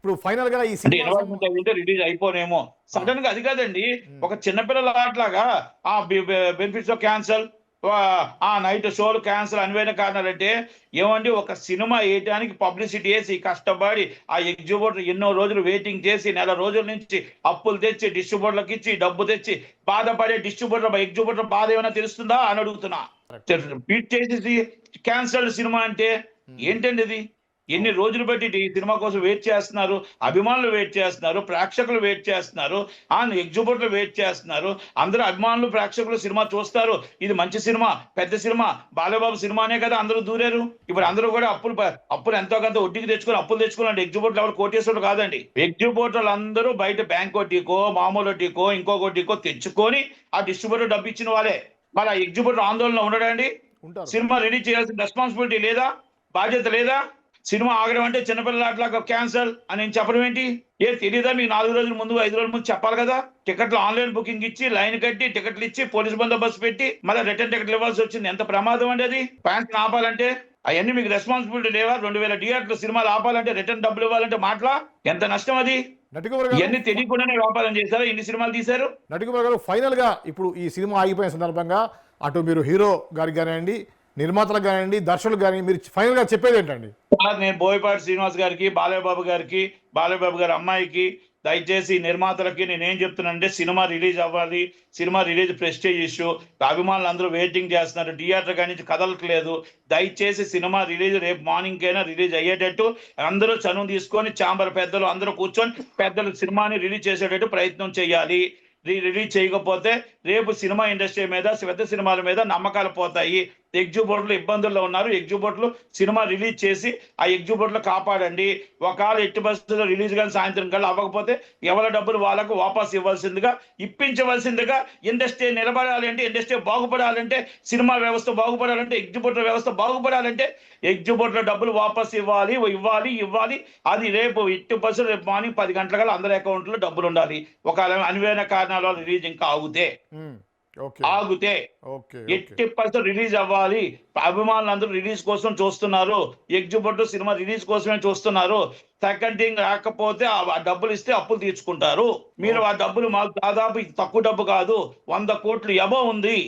ఇప్పుడు ఫైనల్గా ఈ సినిమా రిలీజ్ అయిపోనేమో. సడన్గా అది కాదండి. ఒక చిన్నపిల్లల ఆటలాగా ఆ బెనిఫిట్స్ క్యాన్సల్ ఆ నైట్ షోలు క్యాన్సల్ అనివైన కారణాలంటే ఏమండి ఒక సినిమా వేయడానికి పబ్లిసిటీ వేసి కష్టపడి ఆ ఎగ్జిబిటర్ ఎన్నో రోజులు వెయిటింగ్ చేసి నెల రోజుల నుంచి అప్పులు తెచ్చి డిస్ట్రిబ్యూటర్లకు ఇచ్చి డబ్బు తెచ్చి బాధపడే డిస్ట్రిబ్యూటర్ ఎగ్జిబిటర్ బాధ ఏమైనా తెలుస్తుందా అని అడుగుతున్నా. రిపీట్ చేసేసి క్యాన్సల్డ్ సినిమా అంటే ఏంటండి ఇది? ఎన్ని రోజులు బట్టి ఈ సినిమా కోసం వెయిట్ చేస్తున్నారు? అభిమానులు వెయిట్ చేస్తున్నారు ప్రేక్షకులు వెయిట్ చేస్తున్నారు ఆ ఎగ్జిబిటర్లు వెయిట్ చేస్తున్నారు అందరూ అభిమానులు ప్రేక్షకులు సినిమా చూస్తారు. ఇది మంచి సినిమా పెద్ద సినిమా బాలబాబు సినిమానే కదా అందరూ దూరారు. ఇప్పుడు అందరూ కూడా అప్పులు అప్పులు ఎంతో కొంత వడ్డీకి తెచ్చుకొని అప్పులు తెచ్చుకోవాలండి ఎగ్జిబిటర్ ఎవరు కోటేశ్వరుడు కాదండి. ఎగ్జిబిటర్లు అందరూ బయట బ్యాంక్ వడ్డీకో మామూలు వడ్డీకో ఇంకో వడ్డీకో తెచ్చుకొని ఆ డిస్ట్రిబ్యూటర్ డబ్బు ఇచ్చిన వాళ్ళే. మరి ఆ ఎగ్జిబిటర్ ఆందోళన ఉండడండి. సినిమా రిలీజ్ చేయాల్సిన రెస్పాన్సిబిలిటీ లేదా? బాధ్యత లేదా? సినిమా ఆగడం అంటే చిన్నపిల్లల అట్లా క్యాన్సల్ అని నేను చెప్పడం ఏంటి? ఏ తెలియదా మీకు నాలుగు రోజుల ముందు ఐదు రోజుల ముందు చెప్పాలి కదా. టికెట్లు ఆన్లైన్ బుకింగ్ ఇచ్చి లైన్ కట్టి టికెట్లు ఇచ్చి పోలీస్ బందోబస్తు పెట్టి మళ్ళీ రిటర్న్ టికెట్లు ఇవ్వాల్సి వచ్చింది. ఎంత ప్రమాదం అండి అది? ఫ్యాన్స్ ఆపాలంటే అవన్నీ మీకు రెస్పాన్సిబిలిటీ లేవా? రెండు వేల థియేటర్లు సినిమాలు ఆపాలంటే రిటర్న్ డబ్బులు ఇవ్వాలంటే మాటలా? ఎంత నష్టం అది? ఇవన్నీ తెలియకుండానే వ్యాపారం చేశారు? ఇన్ని సినిమాలు తీశారు? నటికుమార్ గారు ఫైనల్గా ఇప్పుడు ఈ సినిమా ఆగిపోయిన సందర్భంగా అటు మీరు హీరో గారికి కానివ్వండి నిర్మాతలకు కానివ్వండి దర్శకులకు కానీ మీరు ఫైనల్గా చెప్పేది ఏంటండి? సార్ నేను బోయపాటి శ్రీనివాస్ గారికి బాలయ్యబాబు గారికి బాలయ్యబాబు గారి అమ్మాయికి దయచేసి నిర్మాతలకి నేను ఏం చెప్తున్నానంటే సినిమా రిలీజ్ అవ్వాలి సినిమా రిలీజ్ ప్రెస్టేజ్ ఇష్యూ అభిమానులు అందరూ వెయిటింగ్ చేస్తున్నారు థియేటర్ కానీ కదలట్లేదు. దయచేసి సినిమా రిలీజ్ రేపు మార్నింగ్ కైనా రిలీజ్ అయ్యేటట్టు అందరూ చనువు తీసుకొని చాంబర్ పెద్దలు అందరూ కూర్చొని పెద్దలు సినిమాని రిలీజ్ చేసేటట్టు ప్రయత్నం చేయాలి. రిలీజ్ చేయకపోతే రేపు సినిమా ఇండస్ట్రీ మీద పెద్ద సినిమాల మీద నమ్మకాలు పోతాయి. ఎగ్జిబోర్డులు ఇబ్బందుల్లో ఉన్నారు. ఎగ్జిబోర్డులు సినిమా రిలీజ్ చేసి ఆ ఎగ్జిబోర్డులు కాపాడండి. ఒకవేళ ఎట్టి పరిస్థితుల్లో రిలీజ్ కానీ సాయంత్రం కల్లా అవ్వకపోతే ఎవరి డబ్బులు వాళ్ళకు వాపస్ ఇవ్వాల్సిందిగా ఇప్పించవలసిందిగా ఇండస్ట్రీ నిలబడాలి అంటే ఇండస్ట్రీ బాగుపడాలంటే సినిమా వ్యవస్థ బాగుపడాలంటే ఎగ్జిబిటర్ వ్యవస్థ బాగుపడాలంటే ఎగ్జిబోర్డుల డబ్బులు వాపస్ ఇవ్వాలి ఇవ్వాలి ఇవ్వాలి. అది రేపు ఎట్టి పరిస్థితులు రేపు మార్నింగ్ పది గంటల అందరి అకౌంట్లో డబ్బులు ఉండాలి. ఒక అనువైన కారణాల వల్ల రిలీజ్ ఇంకా అవుతే ఆగితే ఓకే ఎట్టి పరిస్థితులు రిలీజ్ అవ్వాలి. అభిమానులు అందరూ రిలీజ్ కోసం చూస్తున్నారు. ఎగ్జిబిటర్ సినిమా రిలీజ్ కోసమే చూస్తున్నారు. సెకండ్ థింగ్ రాకపోతే ఆ డబ్బులు ఇస్తే అప్పులు తీర్చుకుంటారు. మీరు ఆ డబ్బులు మాకు దాదాపు తక్కువ డబ్బు కాదు. వంద కోట్లు ఎబో ఉంది.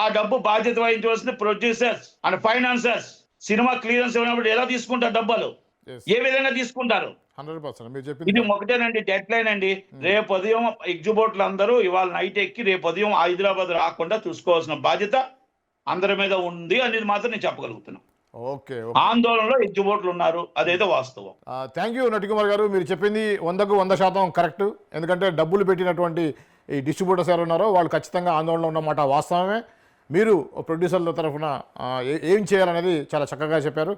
ఆ డబ్బు బాధ్యత వహించవలసింది producers and financiers cinema clearance ఇవ్వనప్పుడు ఎలా తీసుకుంటారు డబ్బులు? ఏ విధంగా తీసుకుంటారు? ఇది ఒకటేనండి డెడ్ లైన్ అండి. రేపు ఉదయం ఎగ్జిబిటర్లు అందరూ ఇవాళ నైట్ ఎక్కి రేపు ఉదయం హైదరాబాద్ రాకుండా చూసుకోవాల్సిన బాధ్యత అందరి మీద ఉంది అనేది మాత్రం నేను చెప్పగలుగుతున్నాను. ఓకే ఆందోళనలో ఎగ్జిబిటర్లు ఉన్నారు అదైతే వాస్తవం. థ్యాంక్ యూ నటికుమార్ గారు. మీరు చెప్పింది వందకు వంద శాతం కరెక్ట్ ఎందుకంటే డబ్బులు పెట్టినటువంటి ఈ డిస్ట్రిబ్యూటర్స్ ఎవరు ఉన్నారో వాళ్ళు ఖచ్చితంగా ఆందోళనలో ఉన్నమాట వాస్తవమే. మీరు ప్రొడ్యూసర్ల తరఫున ఏం చేయాలనేది చాలా చక్కగా చెప్పారు.